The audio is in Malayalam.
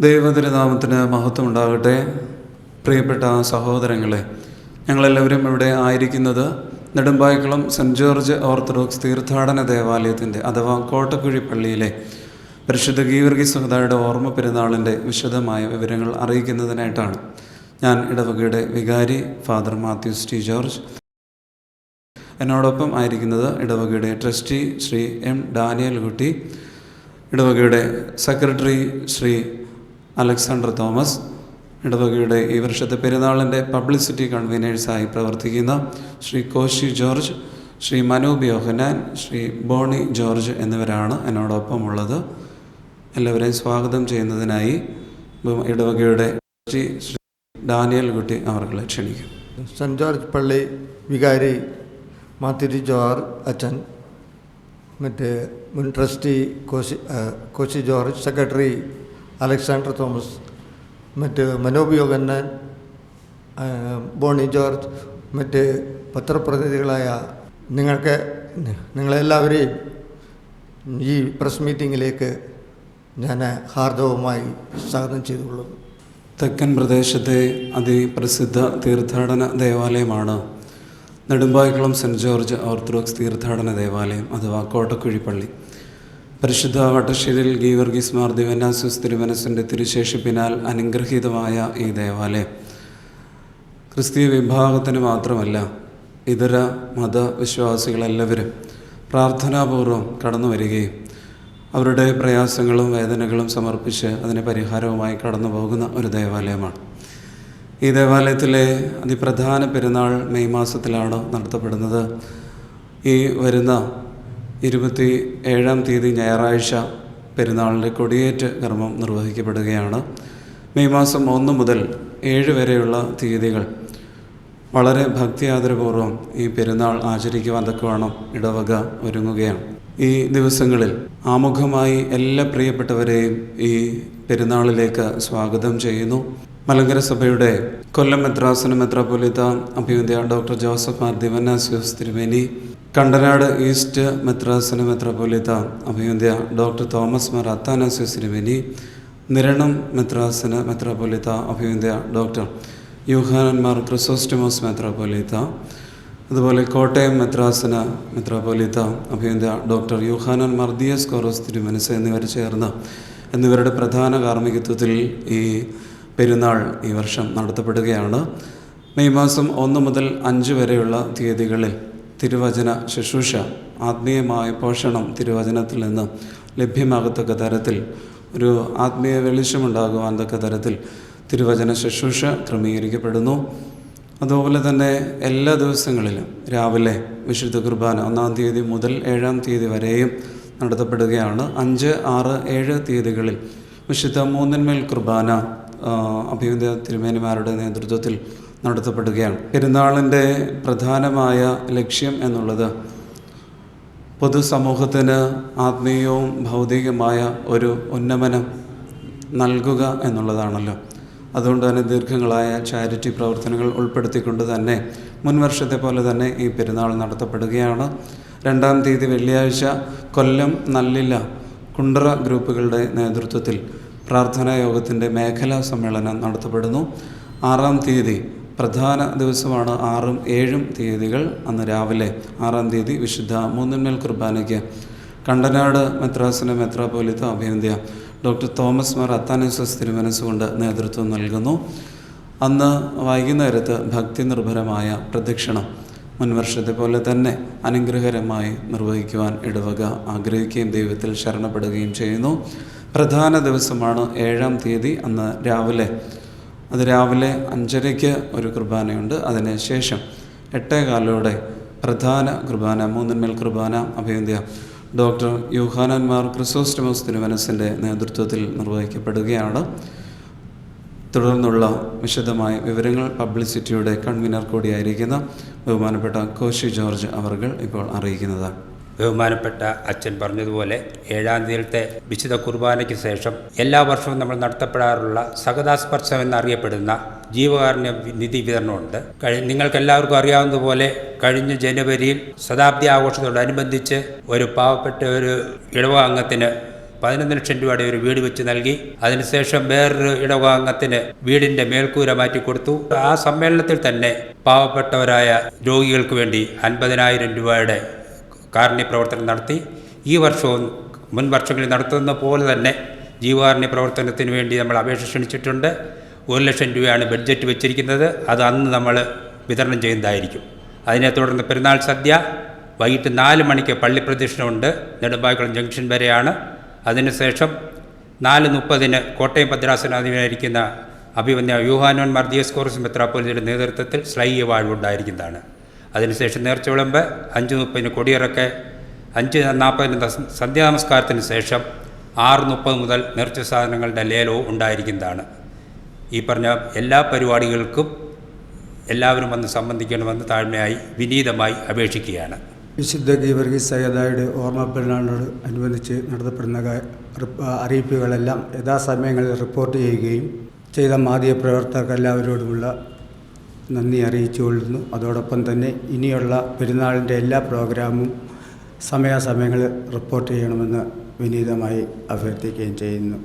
ദൈവതിരുനാമത്തിന് മഹത്വം ഉണ്ടാകട്ടെ പ്രിയപ്പെട്ട സഹോദരങ്ങളെ ഞങ്ങളെല്ലാവരും ഇവിടെ ആയിരിക്കുന്നത് നെടുമ്പായക്കുളം സെന്റ് ജോർജ് ഓർത്തഡോക്സ് തീർത്ഥാടന ദേവാലയത്തിന്റെ അഥവാ കോട്ടക്കുഴി പള്ളിയിലെ പരിശുദ്ധ ഗീവർഗി സുഹൃതായുടെ ഓർമ്മ പെരുന്നാളിന്റെ വിശദമായ വിവരങ്ങൾ അറിയിക്കുന്നതിനായിട്ടാണ് ഞാൻ ഇടവകയുടെ വികാരി ഫാദർ മാത്യൂസ് ടി ജോർജ്. എന്നോടൊപ്പം ആയിരിക്കുന്നത് ഇടവകയുടെ ട്രസ്റ്റി ശ്രീ എം ഡാനിയൽ കുട്ടി ഇടവകയുടെ സെക്രട്ടറി ശ്രീ അലക്സാണ്ടർ തോമസ് ഇടവകയുടെ ഈ വർഷത്തെ പെരുന്നാളിന്റെ പബ്ലിസിറ്റി കൺവീനേഴ്സായി പ്രവർത്തിക്കുന്ന Shri Koshy George Shri Manoob Yohannan Shri Boney George എന്നിവരാണ് എന്നോടൊപ്പം ഉള്ളത് എല്ലാവരെയും സ്വാഗതം ചെയ്യുന്നതിനായി ഇടവകയുടെ ട്രസ്റ്റി ശ്രീ ഡാനിയൽ കുട്ടി അവർകളെ ക്ഷണിക്കും സെന്റ് ജോർജ് പള്ളി വികാരി മാത്തിരി ജോർജ് അച്ഛൻ മറ്റേ മുൻ trustee Koshy Koshy George secretary Alexander Thomas മറ്റ് മനോപയോഗന്നൻ ബോണി ജോർജ് മറ്റ് പത്രപ്രതിനിധികളായ നിങ്ങൾക്ക് നിങ്ങളെല്ലാവരെയും ഈ പ്രസ് മീറ്റിങ്ങിലേക്ക് ഞാൻ ഹാർദവുമായി സ്വാഗതം ചെയ്തുകൊള്ളുന്നു. തെക്കൻ പ്രദേശത്തെ അതിപ്രസിദ്ധ തീർത്ഥാടന ദേവാലയമാണ് നെടുമ്പായക്കുളം സെന്റ് ജോർജ് ഓർത്തഡോക്സ് തീർത്ഥാടന ദേവാലയം അഥവാ കോട്ടക്കുഴി പള്ളി. പരിശുദ്ധ വട്ടശ്ശേരിൽ ഗീവർഗീസ് മാർ ദിവനാസ്യൂസ് തിരുമനസിന്റെ തിരുശേഷിപ്പിനാൽ അനുഗ്രഹീതമായ ഈ ദേവാലയം. ക്രിസ്തീയ വിഭാഗത്തിന് മാത്രമല്ല ഇതര മതവിശ്വാസികളെല്ലാവരും പ്രാർത്ഥനാപൂർവം കടന്നു വരികയും അവരുടെ പ്രയാസങ്ങളും വേദനകളും സമർപ്പിച്ച് അതിന് പരിഹാരവുമായി കടന്നു പോകുന്ന ഒരു ദേവാലയമാണ്. ഈ ദേവാലയത്തിലെ അതിപ്രധാന പെരുന്നാൾ മെയ് മാസത്തിലാണ് നടത്തപ്പെടുന്നത്. ഈ വരുന്ന ഇരുപത്തി ഏഴാം തീയതി ഞായറാഴ്ച പെരുന്നാളിന്റെ കൊടിയേറ്റ് കർമ്മം നിർവഹിക്കപ്പെടുകയാണ്. മെയ് മാസം ഒന്ന് മുതൽ ഏഴ് വരെയുള്ള തീയതികൾ. വളരെ ഭക്തി ആദരപൂർവം ഈ പെരുന്നാൾ ആചരിക്കുവാൻ തക്കവണ്ണം ഇടവക ഒരുങ്ങുകയാണ്. ഈ ദിവസങ്ങളിൽ ആമുഖമായി എല്ലാ പ്രിയപ്പെട്ടവരെയും ഈ പെരുന്നാളിലേക്ക് സ്വാഗതം ചെയ്യുന്നു. മലങ്കര സഭയുടെ കൊല്ലം മെത്രാസന മെത്രാപൊലിത അഭിവന്ധ്യ ഡോക്ടർ ജോസഫ് മാർ ദിവനാസ്യോസ് തിരുമേനി കണ്ടനാട് ഈസ്റ്റ് മെത്രാസന മെത്രാപ്പൊലിത്ത അഭയന്ത്യ ഡോക്ടർ തോമസ് മാർ അത്താനാസ്യോസ് തിരുമേനി നിരണം മെത്രാസന മെത്രാപ്പൊലിത്ത അഭയന്ത്യ ഡോക്ടർ യൂഹാനന്മാർ ക്രിസോസ്റ്റമോസ് മെത്രാപ്പൊലിത്ത. അതുപോലെ കോട്ടയം മെത്രാസന മെത്രാപ്പൊലിത്ത അഭിയന്ത ഡോക്ടർ യൂഹാനൻ മർദിയസ് കോറോസ് തിരുമനസ് എന്നിവർ ചേർന്ന് എന്നിവരുടെ പ്രധാന കാർമ്മികത്വത്തിൽ ഈ പെരുന്നാൾ ഈ വർഷം നടത്തപ്പെടുകയാണ്. മെയ് മാസം ഒന്ന് മുതൽ അഞ്ച് വരെയുള്ള തീയതികളിൽ തിരുവചന ശുശ്രൂഷ ആത്മീയമായ പോഷണം തിരുവചനത്തിൽ നിന്ന് ലഭ്യമാകത്തക്ക തരത്തിൽ ഒരു ആത്മീയ വെളിച്ചമുണ്ടാകുവാൻ തക്ക തരത്തിൽ തിരുവചന ശുശ്രൂഷ ക്രമീകരിക്കപ്പെടുന്നു. അതുപോലെ തന്നെ എല്ലാ ദിവസങ്ങളിലും രാവിലെ വിശുദ്ധ കുർബാന ഒന്നാം തീയതി മുതൽ ഏഴാം തീയതി വരെയും നടത്തപ്പെടുകയാണ്. അഞ്ച് ആറ് ഏഴ് തീയതികളിൽ വിശുദ്ധ മൂന്നിന്മേൽ കുർബാന ആ, തിരുമേനിമാരുടെ നേതൃത്വത്തിൽ നടത്തപ്പെടുകയാണ്. പെരുന്നാളിന്റെ പ്രധാനമായ ലക്ഷ്യം എന്നുള്ളത് പൊതുസമൂഹത്തിന് ആത്മീയവും ഭൗതികമായ ഒരു ഉന്നമനം നൽകുക എന്നുള്ളതാണല്ലോ. അതുകൊണ്ട് തന്നെ ദീർഘങ്ങളായ ചാരിറ്റി പ്രവർത്തനങ്ങൾ ഉൾപ്പെടുത്തിക്കൊണ്ട് തന്നെ മുൻവർഷത്തെ പോലെ തന്നെ ഈ പെരുന്നാൾ നടത്തപ്പെടുകയാണ്. രണ്ടാം തീയതി വെള്ളിയാഴ്ച കൊല്ലം നല്ലില്ല കുണ്ടറ ഗ്രൂപ്പുകളുടെ നേതൃത്വത്തിൽ പ്രാർത്ഥനാ യോഗത്തിന്റെ മേഖലാ സമ്മേളനം നടത്തപ്പെടുന്നു. ആറാം തീയതി പ്രധാന ദിവസമാണ് ആറും ഏഴും തീയതികൾ അന്ന് രാവിലെ ആറാം തീയതി വിശുദ്ധ മൂന്നിന്മേൽ കുർബാനയ്ക്ക്. കണ്ടനാട് മെത്രാസന മെത്രാപോലിത്ത അഭിവന്ധ്യ ഡോക്ടർ തോമസ് മാർ അത്താനസസ് തിരുമനസുകൊണ്ട് നേതൃത്വം നൽകുന്നു. അന്ന് വൈകുന്നേരത്ത് ഭക്തി നിർഭരമായ പ്രദക്ഷിണം മുൻവർഷത്തെ പോലെ തന്നെ അനുഗ്രഹകരമായി നിർവഹിക്കുവാൻ ഇടവക ആഗ്രഹിക്കുകയും ദൈവത്തിൽ ശരണപ്പെടുകയും ചെയ്യുന്നു. പ്രധാന ദിവസമാണ് ഏഴാം തീയതി അന്ന് രാവിലെ അത് രാവിലെ അഞ്ചരയ്ക്ക് ഒരു കുർബാനയുണ്ട്. അതിന് ശേഷം എട്ടേകാലോടെ പ്രധാന കുർബാന മൂന്നിന്മേൽ കുർബാന അഭയന്ത്യ ഡോക്ടർ യൂഹാനന്മാർ ക്രിസോസ്റ്റമോസ് തിരുവനസിന്റെ നേതൃത്വത്തിൽ നിർവഹിക്കപ്പെടുകയാണ്. തുടർന്നുള്ള വിശദമായ വിവരങ്ങൾ പബ്ലിസിറ്റിയുടെ കൺവീനർ കൂടിയായിരിക്കുന്ന ബഹുമാനപ്പെട്ട കോശി ജോർജ് അവർകൾ ഇപ്പോൾ അറിയിക്കുന്നതാണ് ബഹുമാനപ്പെട്ട അച്ഛൻ പറഞ്ഞതുപോലെ ഏഴാം തീയതിയിലത്തെ വിശുദ്ധ കുർബാനയ്ക്ക് ശേഷം എല്ലാ വർഷവും നമ്മൾ നടത്തപ്പെടാറുള്ള സഹതാസ്പർശം എന്നറിയപ്പെടുന്ന ജീവകാരുണ്യ നിധി വിതരണമുണ്ട്. കഴി നിങ്ങൾക്കെല്ലാവർക്കും അറിയാവുന്നതുപോലെ കഴിഞ്ഞ ജനുവരിയിൽ ശതാബ്ദി ആഘോഷത്തോടനുബന്ധിച്ച് ഒരു പാവപ്പെട്ട ഒരു ഇടവാംഗത്തിന് പതിനൊന്ന് ലക്ഷം രൂപയുടെ ഒരു വീട് വെച്ച് നൽകി അതിനുശേഷം വേറൊരു ഇടവാംഗത്തിന് വീടിന്റെ മേൽക്കൂര മാറ്റി കൊടുത്തു. ആ സമ്മേളനത്തിൽ തന്നെ പാവപ്പെട്ടവരായ രോഗികൾക്ക് വേണ്ടി അൻപതിനായിരം രൂപയുടെ കാരുണ്യ പ്രവർത്തനം നടത്തി ഈ വർഷവും മുൻ വർഷങ്ങളിൽ നടത്തുന്ന പോലെ തന്നെ ജീവകാരുണ്യ പ്രവർത്തനത്തിന് വേണ്ടി നമ്മൾ അപേക്ഷ ക്ഷണിച്ചിട്ടുണ്ട്. ഒരു ലക്ഷം രൂപയാണ് ബഡ്ജറ്റ് വെച്ചിരിക്കുന്നത്. അത് അന്ന് നമ്മൾ വിതരണം ചെയ്യുന്നതായിരിക്കും. അതിനെ തുടർന്ന് പെരുന്നാൾ സദ്യ വൈകിട്ട് നാല് മണിക്ക് പള്ളി പ്രദക്ഷിണമുണ്ട് നെടുമ്പായക്കുളം ജംഗ്ഷൻ വരെയാണ്. അതിനുശേഷം നാല് മുപ്പതിന് കോട്ടയം ഭദ്രാസനാധിപനായിരിക്കുന്ന അഭിമന്യ യൂഹാനോൻ മർദിയസ് കോറസ് മെത്രാപ്പോലിയുടെ നേതൃത്വത്തിൽ സ്ലൈ അവാർഡ് വാഴ്വുണ്ടായിരിക്കുന്നതാണ് അതിനുശേഷം നേർച്ച വിളമ്പ് അഞ്ച് മുപ്പതിന് കൊടിയിറക്ക് അഞ്ച് നാൽപ്പതിന് സന്ധ്യാനമസ്കാരത്തിന് ശേഷം ആറ് മുപ്പത് മുതൽ നേർച്ച സാധനങ്ങളുടെ ലേലവും ഉണ്ടായിരിക്കുന്നതാണ്. ഈ പറഞ്ഞ എല്ലാ പരിപാടികൾക്കും എല്ലാവരും വന്ന് സംബന്ധിക്കണമെന്ന് താഴ്മയായി വിനീതമായി അപേക്ഷിക്കുകയാണ്. വിശുദ്ധ ഗീവർഗീസ് സയ്യദായുടെ ഓർമ്മ പെരുന്നാളിനോട് അനുബന്ധിച്ച് നടത്തപ്പെടുന്ന അറിയിപ്പുകളെല്ലാം യഥാസമയങ്ങളിൽ റിപ്പോർട്ട് ചെയ്യുകയും ചെയ്ത മാധ്യമ പ്രവർത്തകർക്ക് എല്ലാവരോടുമുള്ള നന്ദി അറിയിച്ചുകൊള്ളുന്നു അതോടൊപ്പം തന്നെ ഇനിയുള്ള പെരുന്നാളിന്റെ എല്ലാ പ്രോഗ്രാമും സമയാസമയങ്ങളിൽ റിപ്പോർട്ട് ചെയ്യണമെന്ന് വിനീതമായി അഭ്യർത്ഥിക്കുകയും ചെയ്യുന്നു.